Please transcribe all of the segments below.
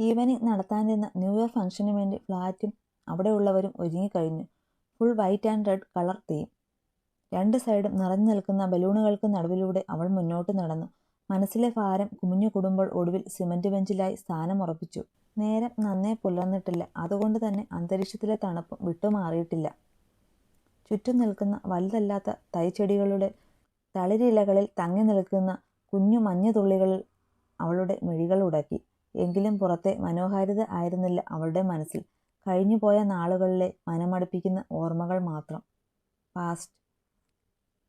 Evening നടത്താനിരുന്ന new year ഫംഗ്ഷന് വേണ്ടി ഫ്ലാറ്റും അവിടെയുള്ളവരും ഒരുങ്ങിക്കഴിഞ്ഞു full white and red colour theme. രണ്ട് സൈഡും നിറഞ്ഞു നിൽക്കുന്ന ബലൂണുകൾക്ക് നടുവിലൂടെ അവൾ മുന്നോട്ട് നടന്നു. മനസ്സിലെ ഭാരം കുമിഞ്ഞു കൂടുമ്പോൾ ഒടുവിൽ സിമന്റ് ബെഞ്ചിലായി സ്ഥാനമുറപ്പിച്ചു നേരം നന്നേ പുലർന്നിട്ടില്ല. അതുകൊണ്ട് തന്നെ അന്തരീക്ഷത്തിലെ തണുപ്പും വിട്ടുമാറിയിട്ടില്ല. ചുറ്റും നിൽക്കുന്ന വലുതല്ലാത്ത തൈച്ചെടികളുടെ തളിരിലകളിൽ തങ്ങി നിൽക്കുന്ന കുഞ്ഞു മഞ്ഞുതുള്ളികളിൽ അവളുടെ മിഴികൾ ഉടക്കി. എങ്കിലും പുറത്തെ മനോഹാരിത ആയിരുന്നില്ല അവളുടെ മനസ്സിൽ. കഴിഞ്ഞുപോയ നാളുകളിലെ മനമടുപ്പിക്കുന്ന ഓർമ്മകൾ മാത്രം. പാസ്റ്റ്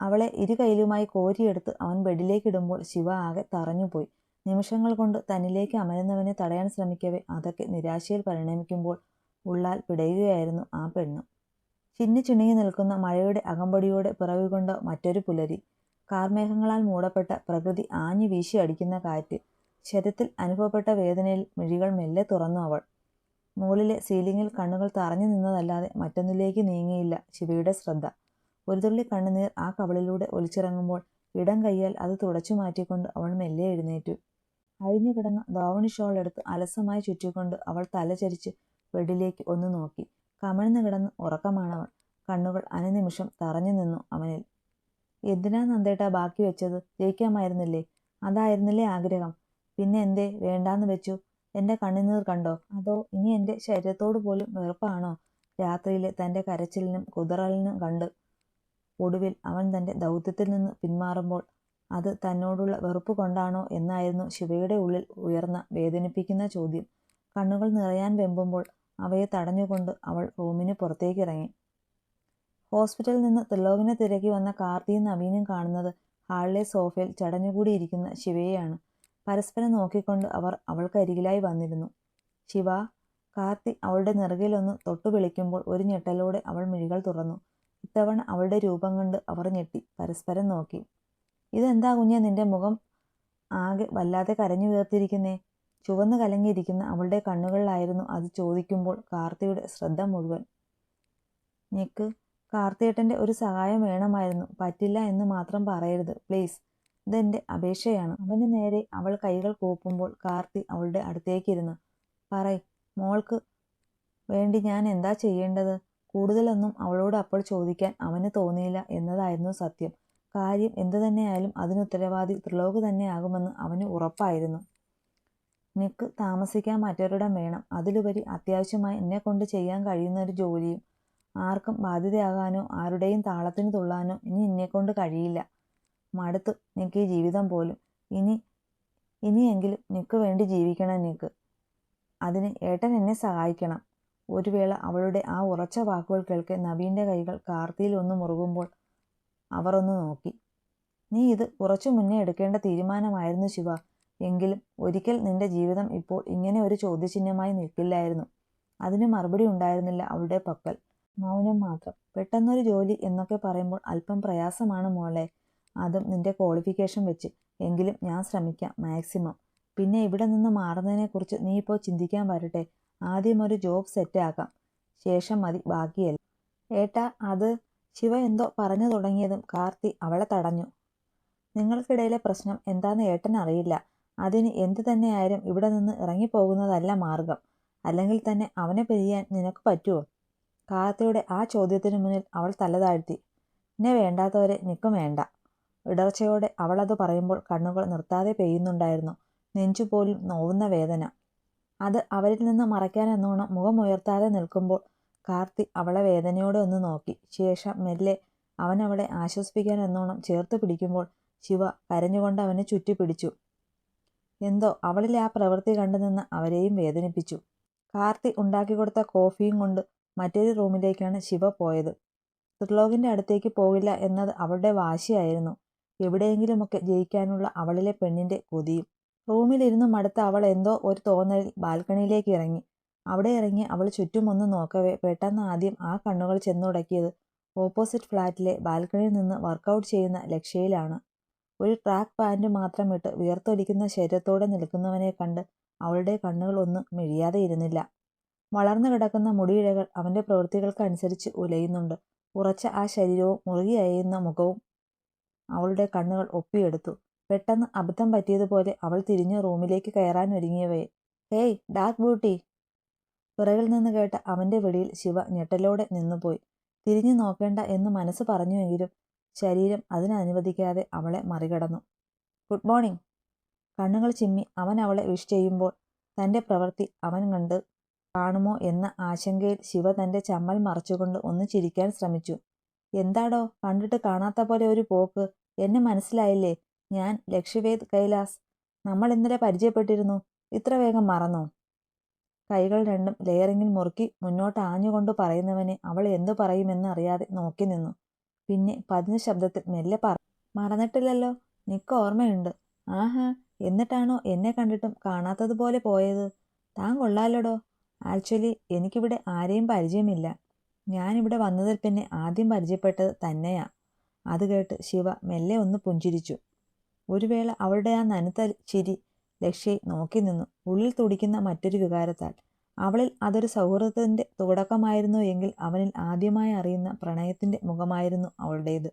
അവളെ ഇരു കൈയിലുമായി കോരിയെടുത്ത് അവൻ ബെഡിലേക്ക് ഇടുമ്പോൾ ശിവ ആകെ തറഞ്ഞുപോയി. നിമിഷങ്ങൾ കൊണ്ട് തന്നിലേക്ക് അമരുന്നവനെ തടയാൻ ശ്രമിക്കവേ അതൊക്കെ നിരാശയിൽ പരിണമിക്കുമ്പോൾ ഉള്ളാൽ പിടയുകയായിരുന്നു ആ പെണ്ണ്. ചിന്നി ചുണുങ്ങി നിൽക്കുന്ന മഴയുടെ അകമ്പടിയോടെ പിറവികൊണ്ട മറ്റൊരു പുലരി. കാർമേഘങ്ങളാൽ മൂടപ്പെട്ട പ്രകൃതി ആഞ്ഞു വീശി അടിക്കുന്ന കാറ്റ്. ശരത്തിൽ അനുഭവപ്പെട്ട വേദനയിൽ മിഴികൾ മെല്ലെ തുറന്നു അവൾ. മുകളിലെ സീലിംഗിൽ കണ്ണുകൾ തറഞ്ഞു നിന്നതല്ലാതെ മറ്റൊന്നിലേക്ക് നീങ്ങിയില്ല ശിവയുടെ ശ്രദ്ധ. ഒരു തുള്ളി കണ്ണുനീർ ആ കവളിലൂടെ ഒലിച്ചിറങ്ങുമ്പോൾ ഇടം കൈയാൽ അത് തുടച്ചു മാറ്റിക്കൊണ്ട് അവൾ മെല്ലെ എഴുന്നേറ്റു. അഴിഞ്ഞു കിടന്ന ധാവണി ഷോൾ എടുത്ത് അലസമായി ചുറ്റിക്കൊണ്ട് അവൾ തലചരിച്ച് ബെഡിലേക്ക് ഒന്ന് നോക്കി. കമഴ്ന്നു കിടന്ന് ഉറക്കമാണവൾ. കണ്ണുകൾ അനുനിമിഷം തറഞ്ഞു നിന്നു അവനിൽ. എന്തിനാ നന്ദേട്ടാ ബാക്കി വെച്ചത്? ജയിക്കാമായിരുന്നില്ലേ? അതായിരുന്നില്ലേ ആഗ്രഹം? പിന്നെ എന്തേ? വേണ്ടാന്ന് വെച്ചു. എന്റെ കണ്ണുനീർ കണ്ടോ? അതോ ഇനി എന്റെ ശരീരത്തോട് പോലും വെറുപ്പാണോ? രാത്രിയിലെ തന്റെ കരച്ചിലിനും കുതിറലിനും കണ്ട് ഒടുവിൽ അവൻ തന്റെ ദൗത്യത്തിൽ നിന്ന് പിന്മാറുമ്പോൾ അത് തന്നോടുള്ള വെറുപ്പ് കൊണ്ടാണോ എന്നായിരുന്നു ശിവയുടെ ഉള്ളിൽ ഉയർന്ന വേദനിപ്പിക്കുന്ന ചോദ്യം. കണ്ണുകൾ നിറയാൻ വെമ്പുമ്പോൾ അവയെ തടഞ്ഞുകൊണ്ട് അവൾ റൂമിന് പുറത്തേക്കിറങ്ങി. ഹോസ്പിറ്റലിൽ നിന്ന് ത്രിലോകിനെ തിരക്കി വന്ന കാർത്തിയും നവീനും കാണുന്നത് ഹാളിലെ സോഫയിൽ ചടഞ്ഞുകൂടിയിരിക്കുന്ന ശിവയെയാണ്. പരസ്പരം നോക്കിക്കൊണ്ട് അവർ അവൾക്കരികിലായി വന്നിരുന്നു. ശിവ കാർത്തി അവളുടെ നെറുകയിലൊന്ന് തൊട്ടു വിളിക്കുമ്പോൾ ഒരു ഞെട്ടലോടെ അവൾ മിഴികൾ തുറന്നു. ഇത്തവണ അവളുടെ രൂപം കണ്ട് അവർ ഞെട്ടി പരസ്പരം നോക്കി. ഇതെന്താ കുഞ്ഞെ നിന്റെ മുഖം ആകെ വല്ലാതെ കരഞ്ഞു വീർത്തിരിക്കുന്നേ? ചുവന്ന് കലങ്ങിയിരിക്കുന്ന അവളുടെ കണ്ണുകളിലായിരുന്നു അത് ചോദിക്കുമ്പോൾ കാർത്തിയുടെ ശ്രദ്ധ മുഴുവൻ. നിക്ക് കാർത്തിയേട്ടന്റെ ഒരു സഹായം വേണമായിരുന്നു. പറ്റില്ല എന്ന് മാത്രം പറയരുത് പ്ലീസ്. ഇതെന്റെ അപേക്ഷയാണ്. അവന് നേരെ അവൾ കൈകൾ കൂപ്പുമ്പോൾ കാർത്തി അവളുടെ അടുത്തേക്കിരുന്നു. പറയ് മോൾക്ക് വേണ്ടി ഞാൻ എന്താ ചെയ്യേണ്ടത്? കൂടുതലൊന്നും അവളോട് അപ്പോൾ ചോദിക്കാൻ അവന് തോന്നിയില്ല എന്നതായിരുന്നു സത്യം. കാര്യം എന്തു തന്നെയായാലും അതിനുത്തരവാദി ത്രിലോക് തന്നെയാകുമെന്ന് അവന് ഉറപ്പായിരുന്നു. നിക്ക് താമസിക്കാൻ മറ്റൊരിടം വേണം. അതിലുപരി അത്യാവശ്യമായി എന്നെ കൊണ്ട് ചെയ്യാൻ കഴിയുന്ന ഒരു ജോലിയും ആർക്കും ബാധ്യതയാകാനോ ആരുടെയും താളത്തിന് തുള്ളാനോ ഇനി എന്നെക്കൊണ്ട് കഴിയില്ല. മടുത്തു നിനക്ക് ഈ ജീവിതം പോലും ഇനി ഇനിയെങ്കിലും നിനക്ക് വേണ്ടി ജീവിക്കണം നിനക്ക്. അതിന് ഏട്ടൻ എന്നെ സഹായിക്കണം. ഒരു വേള അവളുടെ ആ ഉറച്ച വാക്കുകൾ കേൾക്കെ നവീന്റെ കൈകൾ കാർത്തിയിൽ ഒന്ന് മുറുകുമ്പോൾ അവർ ഒന്ന് നോക്കി. നീ ഇത് കുറച്ചു മുന്നേ എടുക്കേണ്ട തീരുമാനമായിരുന്നു ശിവ. എങ്കിലും ഒരിക്കൽ നിന്റെ ജീവിതം ഇപ്പോൾ ഇങ്ങനെ ഒരു ചോദ്യചിഹ്നമായി നിൽക്കില്ലായിരുന്നു. അതിന് മറുപടി ഉണ്ടായിരുന്നില്ല അവളുടെ പക്കൽ. മൗനം മാത്രം. പെട്ടെന്നൊരു ജോലി എന്നൊക്കെ പറയുമ്പോൾ അല്പം പ്രയാസമാണ് മോളെ. അതും നിന്റെ ക്വാളിഫിക്കേഷൻ വെച്ച്. എങ്കിലും ഞാൻ ശ്രമിക്കാം മാക്സിമം പിന്നെ ഇവിടെ നിന്ന് മാറുന്നതിനെക്കുറിച്ച് നീ ഇപ്പോൾ ചിന്തിക്കാൻ വരട്ടെ. ആദ്യം ഒരു ജോബ് സെറ്റാക്കാം ശേഷം മതി ബാക്കിയല്ല. ഏട്ടാ അത് ശിവ എന്തോ പറഞ്ഞു തുടങ്ങിയതും കാർത്തി അവളെ തടഞ്ഞു. നിങ്ങൾക്കിടയിലെ പ്രശ്നം എന്താന്ന് ഏട്ടൻ അറിയില്ല. അതിന് എന്തു തന്നെയായാലും ഇവിടെ നിന്ന് ഇറങ്ങിപ്പോകുന്നതല്ല മാർഗം. അല്ലെങ്കിൽ തന്നെ അവനെ പിരിയാൻ നിനക്ക് പറ്റുമോ കാർത്തിയുടെ ആ ചോദ്യത്തിനു മുന്നിൽ അവൾ തലതാഴ്ത്തി. എന്നെ വേണ്ടാത്തവരെ നിൽക്കും വേണ്ട. ഇടർച്ചയോടെ അവളത് പറയുമ്പോൾ കണ്ണുകൾ നിർത്താതെ പെയ്യുന്നുണ്ടായിരുന്നു. നെഞ്ചുപോലും നോവുന്ന വേദന. അത് അവരിൽ നിന്ന് മറയ്ക്കാനെന്നോണം മുഖമുയർത്താതെ നിൽക്കുമ്പോൾ കാർത്തി അവളെ വേദനയോടെ ഒന്ന് നോക്കി. ശേഷം മെല്ലെ അവൻ അവളെ ആശ്വസിപ്പിക്കാൻ എന്നോണം ചേർത്ത് പിടിക്കുമ്പോൾ ശിവ കരഞ്ഞുകൊണ്ട് അവനെ ചുറ്റിപ്പിടിച്ചു എന്തോ അവളിലെ ആ പ്രവൃത്തി കണ്ടു നിന്ന് അവരെയും വേദനിപ്പിച്ചു. കാർത്തി ഉണ്ടാക്കി കൊടുത്ത കോഫിയും കൊണ്ട് മറ്റൊരു റൂമിലേക്കാണ് ശിവ പോയത്. ത്രിലോകിന്റെ അടുത്തേക്ക് പോകില്ല എന്നത് അവളുടെ വാശിയായിരുന്നു. എവിടെയെങ്കിലുമൊക്കെ ജയിക്കാനുള്ള അവളിലെ പെണ്ണിന്റെ കൊതിയും. റൂമിലിരുന്ന് മടുത്ത അവൾ എന്തോ ഒരു തോന്നലിൽ ബാൽക്കണിയിലേക്ക് ഇറങ്ങി. അവിടെ ഇറങ്ങി അവൾ ചുറ്റുമൊന്ന് നോക്കവേ പെട്ടെന്ന് ആദ്യം ആ കണ്ണുകൾ ചെന്നുടക്കിയത് ഓപ്പോസിറ്റ് ഫ്ലാറ്റിലെ ബാൽക്കണിയിൽ നിന്ന് വർക്കൗട്ട് ചെയ്യുന്ന ലക്ഷ്യയിലാണ്. ഒരു ട്രാക്ക് പാന്റ് മാത്രം ഇട്ട് വിയർത്തൊലിക്കുന്ന ശരീരത്തോടെ നിൽക്കുന്നവനെ കണ്ട് അവളുടെ കണ്ണുകൾ ഒന്നും മിഴിയാതെ ഇരുന്നില്ല. വളർന്നു കിടക്കുന്ന മുടിയിഴകൾ അവന്റെ പ്രവൃത്തികൾക്കനുസരിച്ച് ഉലയുന്നുണ്ട്. ഉറച്ച ആ ശരീരവും മുറുകിയയുന്ന മുഖവും അവളുടെ കണ്ണുകൾ ഒപ്പിയെടുത്തു. പെട്ടെന്ന് അബദ്ധം പറ്റിയതുപോലെ അവൾ തിരിഞ്ഞ് റൂമിലേക്ക് കയറാൻ ഒരുങ്ങിയവയെ ഹേയ് ഡാർക്ക് ബ്യൂട്ടി! പിറകിൽ നിന്ന് കേട്ട അവന്റെ വെടിയിൽ ശിവ ഞെട്ടലോടെ നിന്നുപോയി. തിരിഞ്ഞു നോക്കേണ്ട എന്ന് മനസ്സ് പറഞ്ഞുവെങ്കിലും ശരീരം അതിനനുവദിക്കാതെ അവളെ മറികടന്നു. Good morning. കണ്ണുകൾ ചിമ്മി അവൻ അവളെ വിഷ് ചെയ്യുമ്പോൾ തന്റെ പ്രവൃത്തി അവൻ കണ്ട് കാണുമോ എന്ന ആശങ്കയിൽ ശിവ തന്റെ ചമ്മൽ മറച്ചുകൊണ്ട് ഒന്ന് ചിരിക്കാൻ ശ്രമിച്ചു. എന്താടോ കണ്ടിട്ട് കാണാത്ത പോലെ ഒരു പോക്ക്. എന്നെ മനസ്സിലായില്ലേ? ഞാൻ ലക്ഷ്യവേദ് കൈലാസ്. നമ്മൾ ഇന്നലെ പരിചയപ്പെട്ടിരുന്നു. ഇത്ര വേഗം മറന്നോ? കൈകൾ രണ്ടും ലെയറിങ്ങിൽ മുറുക്കി മുന്നോട്ട് ആഞ്ഞുകൊണ്ട് പറയുന്നവനെ അവൾ എന്തു പറയുമെന്ന് അറിയാതെ നോക്കി നിന്നു. പിന്നെ പതിഞ്ഞ ശബ്ദത്തിൽ മെല്ലെ പറ മറന്നിട്ടില്ലല്ലോ. നിക്ക് ഓർമ്മയുണ്ട്. ആഹാ എന്നിട്ടാണോ എന്നെ കണ്ടിട്ടും കാണാത്തതുപോലെ പോയത്? താൻ കൊള്ളാലടോ? ആക്ച്വലി എനിക്കിവിടെ ആരെയും പരിചയമില്ല. ഞാനിവിടെ വന്നതിൽ പിന്നെ ആദ്യം പരിചയപ്പെട്ടത് തന്നെയാ. അത് കേട്ട് ശിവ മെല്ലെ ഒന്ന് പുഞ്ചിരിച്ചു. ഒരു വേള അവളുടെ ആ നനുത്ത ചിരി ലക്ഷ്യയെ നോക്കി നിന്നു. ഉള്ളിൽ തുടിക്കുന്ന മറ്റൊരു വികാരത്താൽ. അവളിൽ അതൊരു സൗഹൃദത്തിന്റെ തുടക്കമായിരുന്നു എങ്കിൽ അവനിൽ ആദ്യമായി അറിയുന്ന പ്രണയത്തിന്റെ മുഖമായിരുന്നു അവളുടേത്.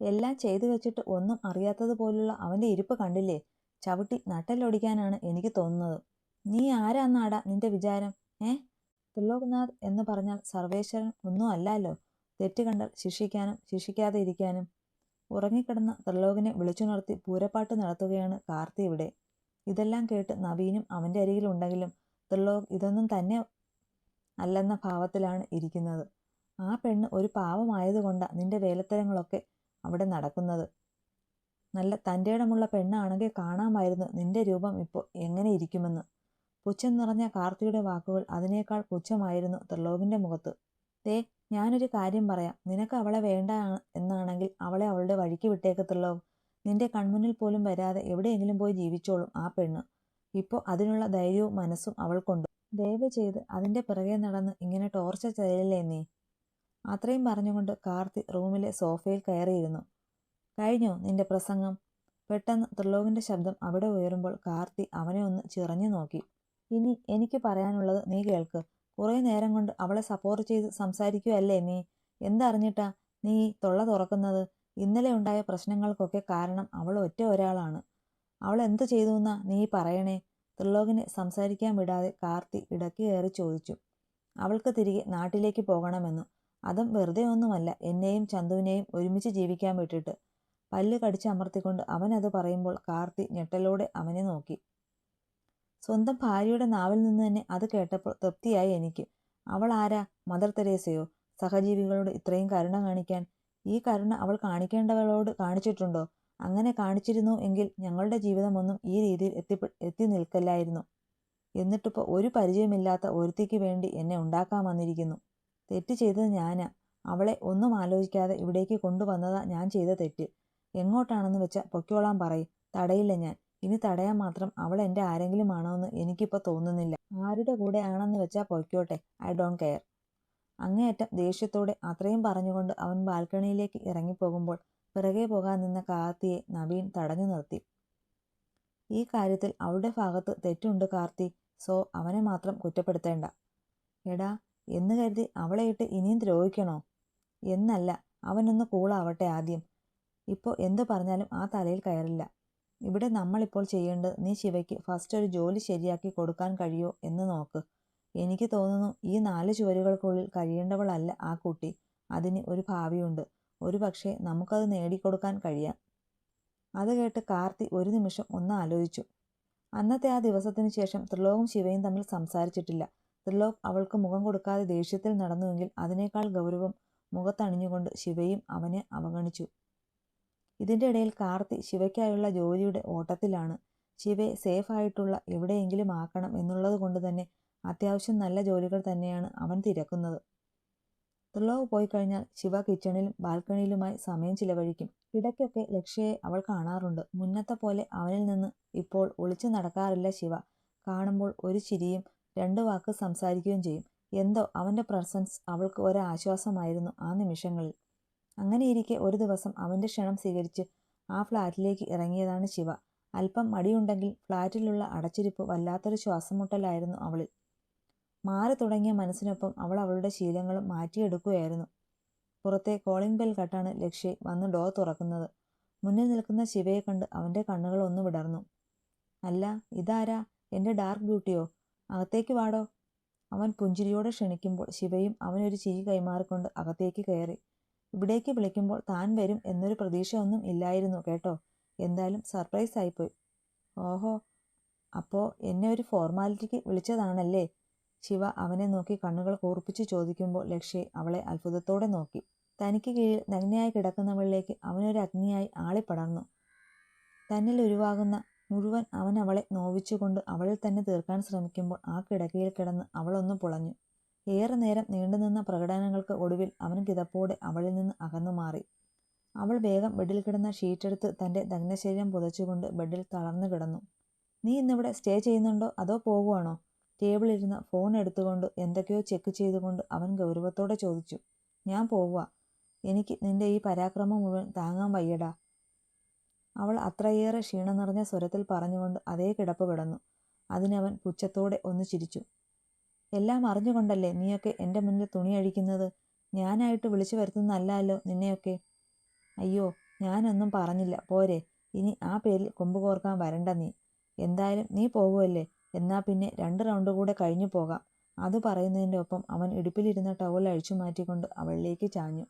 എല്ലാം ചെയ്തു വെച്ചിട്ട് ഒന്നും അറിയാത്തതുപോലുള്ള അവന്റെ ഇരിപ്പ് കണ്ടില്ലേ? ചവിട്ടി നട്ടലൊടിക്കാനാണ് എനിക്ക് തോന്നുന്നത്. നീ ആരാന്നാടാ നിന്റെ വിചാരം? ഏ? ത്രിലോക്നാഥ് എന്ന് പറഞ്ഞാൽ സർവേശ്വരൻ ഒന്നും അല്ലല്ലോ. തെറ്റ് കണ്ടാൽ ശിക്ഷിക്കാനും ശിക്ഷിക്കാതെ ഇരിക്കാനും. ഉറങ്ങിക്കിടന്ന ത്രിലോകിനെ വിളിച്ചുണർത്തി പൂരപ്പാട്ട് നടത്തുകയാണ് കാർത്തി ഇവിടെ. ഇതെല്ലാം കേട്ട് നവീനും അവന്റെ അരികിലുണ്ടെങ്കിലും ത്രിലോക് ഇതൊന്നും തന്നെ അല്ലെന്ന ഭാവത്തിലാണ് ഇരിക്കുന്നത്. ആ പെണ്ണ് ഒരു പാവമായതുകൊണ്ടാണ് നിന്റെ വേലത്തരങ്ങളൊക്കെ അവിടെ നടക്കുന്നത്. നല്ല തന്റെ ഇടമുള്ള പെണ്ണാണെങ്കിൽ കാണാമായിരുന്നു നിന്റെ രൂപം ഇപ്പോൾ എങ്ങനെ ഇരിക്കുമെന്ന്. പുച്ഛം നിറഞ്ഞ കാർത്തിയുടെ വാക്കുകൾ അതിനേക്കാൾ പുച്ഛമായിരുന്നു ത്രിലോകിന്റെ മുഖത്ത്. ദേ ഞാനൊരു കാര്യം പറയാം. നിനക്ക് അവളെ വേണ്ട എന്നാണെങ്കിൽ അവളെ അവളുടെ വഴിക്ക് വിട്ടേക്ക് ത്രിലോക്. നിന്റെ കൺമുന്നിൽ പോലും വരാതെ എവിടെയെങ്കിലും പോയി ജീവിച്ചോളും ആ പെണ്ണ്. ഇപ്പോൾ അതിനുള്ള ധൈര്യവും മനസ്സും അവൾക്കുണ്ട്. ദയവ് ചെയ്ത് അതിന്റെ പിറകെ നടന്ന് ഇങ്ങനെ ടോർച്ച ചെയ്യലേ നീ? അത്രയും പറഞ്ഞുകൊണ്ട് കാർത്തി റൂമിലെ സോഫയിൽ കയറിയിരുന്നു. കഴിഞ്ഞോ നിന്റെ പ്രസംഗം? പെട്ടെന്ന് ത്രിലോകിന്റെ ശബ്ദം അവിടെ ഉയരുമ്പോൾ കാർത്തി അവനെ ഒന്ന് ചിറഞ്ഞു നോക്കി. ഇനി എനിക്ക് പറയാനുള്ളത് നീ കേൾക്ക്. കുറേ നേരം കൊണ്ട് അവളെ സപ്പോർട്ട് ചെയ്ത് സംസാരിക്കുകയല്ലേ നീ? എന്തറിഞ്ഞിട്ടാ നീ തൊള്ള തുറക്കുന്നത്? ഇന്നലെ ഉണ്ടായ പ്രശ്നങ്ങൾക്കൊക്കെ കാരണം അവൾ ഒറ്റ ഒരാളാണ്. അവൾ എന്ത് ചെയ്തു എന്നാ നീ പറയണേ? ത്രിലോകിനെ സംസാരിക്കാൻ വിടാതെ കാർത്തി ഇടയ്ക്ക് കയറി ചോദിച്ചു. അവൾക്ക് തിരികെ നാട്ടിലേക്ക് പോകണമെന്നു. അതും വെറുതെ ഒന്നുമല്ല എന്നെയും ചന്തുവിനെയും ഒരുമിച്ച് ജീവിക്കാൻ വിട്ടിട്ട്. പല്ല് കടിച്ചമർത്തിക്കൊണ്ട് അവൻ അത് പറയുമ്പോൾ കാർത്തി ഞെട്ടലോടെ അവനെ നോക്കി. സ്വന്തം ഭാര്യയുടെ നാവിൽ നിന്ന് തന്നെ അത് കേട്ടപ്പോൾ തൃപ്തിയായി എനിക്ക്. അവൾ ആരാ? മദർ തെരേസയോ? സഹജീവികളോട് ഇത്രയും കരുണ കാണിക്കാൻ ഈ കരുണ അവൾ കാണിക്കേണ്ടവളോട് കാണിച്ചിട്ടുണ്ടോ? അങ്ങനെ കാണിച്ചിരുന്നു എങ്കിൽ ഞങ്ങളുടെ ജീവിതമൊന്നും ഈ രീതിയിൽ എത്തി എത്തി നിൽക്കല്ലായിരുന്നു. എന്നിട്ടിപ്പോൾ ഒരു പരിചയമില്ലാത്ത ഒരുത്തിക്ക് വേണ്ടി എന്നെ ഉണ്ടാക്കാൻ വന്നിരിക്കുന്നു. തെറ്റ് ചെയ്തത് ഞാനാ. അവളെ ഒന്നും ആലോചിക്കാതെ ഇവിടേക്ക് കൊണ്ടുവന്നതാ ഞാൻ ചെയ്ത തെറ്റ്. എങ്ങോട്ടാണെന്ന് വെച്ചാൽ പൊക്കോളാൻ പറയും. തടയില്ല ഞാൻ. ഇനി തടയാൻ മാത്രം അവൾ എന്റെ ആരെങ്കിലും ആണോ എന്ന് എനിക്കിപ്പോൾ തോന്നുന്നില്ല. ആരുടെ കൂടെ ആണെന്ന് വെച്ചാൽ പൊയ്ക്കോട്ടെ ഐ ഡോണ്ട് കെയർ. അങ്ങേയറ്റം ദേഷ്യത്തോടെ അത്രയും പറഞ്ഞുകൊണ്ട് അവൻ ബാൽക്കണിയിലേക്ക് ഇറങ്ങിപ്പോകുമ്പോൾ പിറകെ പോകാൻ നിന്ന കാർത്തിയെ നവീൻ തടഞ്ഞു നിർത്തി. ഈ കാര്യത്തിൽ അവളുടെ ഭാഗത്ത് തെറ്റുണ്ട് കാർത്തി സോ അവനെ മാത്രം കുറ്റപ്പെടുത്തേണ്ട. എടാ എന്ന് കരുതി അവളെ ഇട്ട് ഇനിയും ദ്രോഹിക്കണോ? എന്നല്ല അവനൊന്ന് കൂളാവട്ടെ ആദ്യം. ഇപ്പോൾ എന്ത് പറഞ്ഞാലും ആ തലയിൽ കയറില്ല. ഇവിടെ നമ്മളിപ്പോൾ ചെയ്യേണ്ടത് നീ ശിവയ്ക്ക് ഫസ്റ്റ് ഒരു ജോലി ശരിയാക്കി കൊടുക്കാൻ കഴിയോ എന്ന് നോക്ക്. എനിക്ക് തോന്നുന്നു ഈ നാല് ചുവരുകൾക്കുള്ളിൽ കഴിയേണ്ടവളല്ല ആ കുട്ടി. അതിന് ഒരു ഭാവിയുണ്ട്. ഒരു പക്ഷേ നമുക്കത് നേടിക്കൊടുക്കാൻ കഴിയാം. അത് കേട്ട് കാർത്തി ഒരു നിമിഷം ഒന്ന് ആലോചിച്ചു. അന്നത്തെ ആ ദിവസത്തിന് ശേഷം ത്രിലോകും ശിവയും തമ്മിൽ സംസാരിച്ചിട്ടില്ല. ത്രിലോക് അവൾക്ക് മുഖം കൊടുക്കാതെ ദേഷ്യത്തിൽ നടന്നുവെങ്കിൽ അതിനേക്കാൾ ഗൗരവം മുഖത്തണിഞ്ഞുകൊണ്ട് ശിവയും അവനെ അവഗണിച്ചു. ഇതിന്റെ ഇടയിൽ കാർത്തി ശിവയ്ക്കായുള്ള ജോലിയുടെ ഓട്ടത്തിലാണ്. ശിവയെ സേഫായിട്ടുള്ള എവിടെയെങ്കിലും ആക്കണം എന്നുള്ളത് കൊണ്ട് തന്നെ അത്യാവശ്യം നല്ല ജോലികൾ തന്നെയാണ് അവൻ തിരക്കുന്നത്. ത്രിലോക് പോയി കഴിഞ്ഞാൽ ശിവ കിച്ചണിലും ബാൽക്കണിയിലുമായി സമയം ചിലവഴിക്കും. ഇടയ്ക്കൊക്കെ ലക്ഷ്യയെ അവൾ കാണാറുണ്ട്. മുന്നത്തെ പോലെ അവനിൽ നിന്ന് ഇപ്പോൾ ഒളിച്ചു നടക്കാറില്ല ശിവ. കാണുമ്പോൾ ഒരു ചിരിയും രണ്ടു വാക്ക് സംസാരിക്കുകയും ചെയ്യും. എന്തോ അവന്റെ പ്രസൻസ് അവൾക്ക് ഒരാശ്വാസമായിരുന്നു ആ നിമിഷങ്ങളിൽ. അങ്ങനെയിരിക്കെ ഒരു ദിവസം അവന്റെ ക്ഷണം സ്വീകരിച്ച് ആ ഫ്ലാറ്റിലേക്ക് ഇറങ്ങിയതാണ് ശിവ. അല്പം മടിയുണ്ടെങ്കിൽ ഫ്ലാറ്റിലുള്ള അടച്ചിരിപ്പ് വല്ലാത്തൊരു ശ്വാസമുട്ടലായിരുന്നു അവളിൽ. മാറി തുടങ്ങിയ മനസ്സിനൊപ്പം അവൾ അവളുടെ ശീലങ്ങളും മാറ്റിയെടുക്കുകയായിരുന്നു. പുറത്തെ കോളിംഗ് ബെൽ കട്ടാണ് ലക്ഷ്യ വന്ന് ഡോ തുറക്കുന്നത്. മുന്നിൽ നിൽക്കുന്ന ശിവയെ കണ്ട് അവന്റെ കണ്ണുകൾ ഒന്ന് വിടർന്നു. അല്ല ഇതാരാ? എന്റെ ഡാർക്ക് ബ്യൂട്ടിയോ അകത്തേക്ക് വാടോ? അവൻ പുഞ്ചിരിയോടെ ക്ഷണിക്കുമ്പോൾ ശിവയും അവനൊരു ചിരി കൈമാറിക്കൊണ്ട് അകത്തേക്ക് കയറി. ഇവിടേക്ക് വിളിക്കുമ്പോൾ താൻ വരും എന്നൊരു പ്രതീക്ഷയൊന്നും ഇല്ലായിരുന്നു കേട്ടോ. എന്തായാലും സർപ്രൈസ് ആയിപ്പോയി. ഓഹോ അപ്പോൾ എന്നെ ഒരു ഫോർമാലിറ്റിക്ക് വിളിച്ചതാണല്ലേ? ശിവ അവനെ നോക്കി കണ്ണുകൾ കൂർപ്പിച്ച് ചോദിക്കുമ്പോൾ ലക്ഷ്യ അവളെ അത്ഭുതത്തോടെ നോക്കി. തനിക്ക് കീഴിൽ നഗ്നയായി കിടക്കുന്നവളിലേക്ക് അവനൊരു അഗ്നിയായി ആളിപ്പടർന്നു. തന്നിൽ ഉരുവാകുന്ന മുഴുവൻ അവൻ അവളെ നോവിച്ചുകൊണ്ട് അവളിൽ തന്നെ തീർക്കാൻ ശ്രമിക്കുമ്പോൾ ആ കിടക്കയിൽ കിടന്ന് അവളൊന്ന് പുളഞ്ഞു. ഏറെ നേരം നീണ്ടുനിന്ന പ്രകടനങ്ങൾക്ക് ഒടുവിൽ അവൻ കിതപ്പോടെ അവളിൽ നിന്ന് അകന്നു മാറി. അവൾ വേഗം ബെഡിൽ കിടന്ന ഷീറ്റെടുത്ത് തന്റെ ദഗ്നശരീരം പുതച്ചുകൊണ്ട് ബെഡിൽ തളർന്നു കിടന്നു. നീ ഇന്നിവിടെ സ്റ്റേ ചെയ്യുന്നുണ്ടോ? അതോ പോകുവാണോ? ടേബിളിരുന്ന് ഫോൺ എടുത്തുകൊണ്ട് എന്തൊക്കെയോ ചെക്ക് ചെയ്തുകൊണ്ട് അവൻ ഗൗരവത്തോടെ ചോദിച്ചു. ഞാൻ പോവുക എനിക്ക് നിന്റെ ഈ പരാക്രമം മുഴുവൻ താങ്ങാൻ വയ്യടാ. അവൾ അത്രയേറെ ക്ഷീണം നിറഞ്ഞ സ്വരത്തിൽ പറഞ്ഞുകൊണ്ട് അതേ കിടപ്പ് കിടന്നു. അതിനവൻ പുച്ഛത്തോടെ ഒന്ന് ചിരിച്ചു. എല്ലാം അറിഞ്ഞുകൊണ്ടല്ലേ നീയൊക്കെ എന്റെ മുന്നിൽ തുണി അഴിക്കുന്നത്? ഞാനായിട്ട് വിളിച്ചു വരുത്തുന്നല്ലോ നിന്നെയൊക്കെ. അയ്യോ ഞാനൊന്നും പറഞ്ഞില്ല. പോരെ ഇനി ആ പേരിൽ കൊമ്പ് കോർക്കാൻ വരണ്ട നീ. എന്തായാലും നീ പോകുമല്ലേ എന്നാൽ പിന്നെ രണ്ട് റൗണ്ട് കൂടെ കഴിഞ്ഞു പോകാം. അത് പറയുന്നതിന്റെ ഒപ്പം അവൻ ഇടുപ്പിലിരുന്ന ടവൽ അഴിച്ചു മാറ്റിക്കൊണ്ട് അവളിലേക്ക് ചാഞ്ഞു.